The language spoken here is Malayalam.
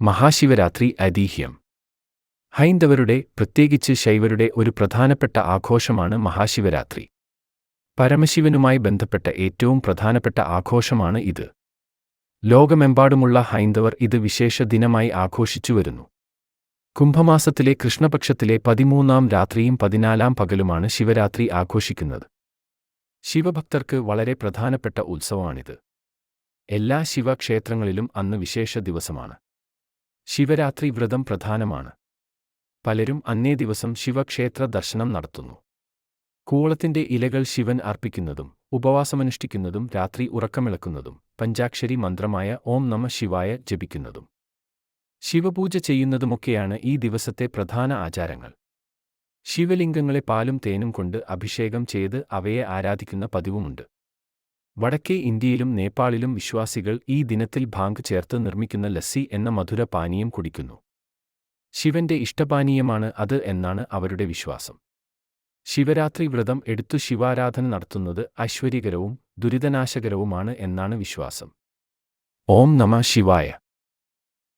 മഹാശിവരാത്രി ഐതിഹ്യം. ഹൈന്ദവരുടെ പ്രത്യേകിച്ച് ശൈവരുടെ ഒരു പ്രധാനപ്പെട്ട ആഘോഷമാണ് മഹാശിവരാത്രി. പരമശിവനുമായി ബന്ധപ്പെട്ട ഏറ്റവും പ്രധാനപ്പെട്ട ആഘോഷമാണ് ഇത്. ലോകമെമ്പാടുമുള്ള ഹൈന്ദവർ ഇത് വിശേഷ ദിനമായി ആഘോഷിച്ചുവരുന്നു കുംഭമാസത്തിലെ കൃഷ്ണപക്ഷത്തിലെ പതിമൂന്നാം രാത്രിയും പതിനാലാം പകലുമാണ് ശിവരാത്രി ആഘോഷിക്കുന്നത്. ശിവഭക്തർക്ക് വളരെ പ്രധാനപ്പെട്ട ഉത്സവമാണിത്. എല്ലാ ശിവക്ഷേത്രങ്ങളിലും അന്ന് വിശേഷ ദിവസമാണ്. ശിവരാത്രി വ്രതം പ്രധാനമാണ്. പലരും അന്നേ ദിവസം ശിവക്ഷേത്ര ദർശനം നടത്തുന്നു. കൂളത്തിന്റെ ഇലകൾ ശിവൻ അർപ്പിക്കുന്നതും ഉപവാസമനുഷ്ഠിക്കുന്നതും രാത്രി ഉറക്കമിളക്കുന്നതും പഞ്ചാക്ഷരി മന്ത്രമായ ഓം നമ ശിവായ ജപിക്കുന്നതും. ശിവപൂജ ചെയ്യുന്നതുമൊക്കെയാണ് ഈ ദിവസത്തെ പ്രധാന ആചാരങ്ങൾ. ശിവലിംഗങ്ങളെ പാലും തേനും കൊണ്ട് അഭിഷേകം ചെയ്ത് അവയെ ആരാധിക്കുന്ന പതിവുമുണ്ട്. വടക്കേ ഇന്ത്യയിലും നേപ്പാളിലും വിശ്വാസികൾ ഈ ദിനത്തിൽ ഭാങ്ക് ചേർത്ത് നിർമ്മിക്കുന്ന ലസ്സി എന്ന മധുര പാനീയം കുടിക്കുന്നു. ശിവന്റെ ഇഷ്ടപാനീയമാണ് അത് എന്നാണ് അവരുടെ വിശ്വാസം. ശിവരാത്രി വ്രതം എടുത്തു ശിവാരാധന നടത്തുന്നത് ഐശ്വര്യകരവും ദുരിതനാശകരവുമാണ് എന്നാണ് വിശ്വാസം. ഓം നമ ശിവായ.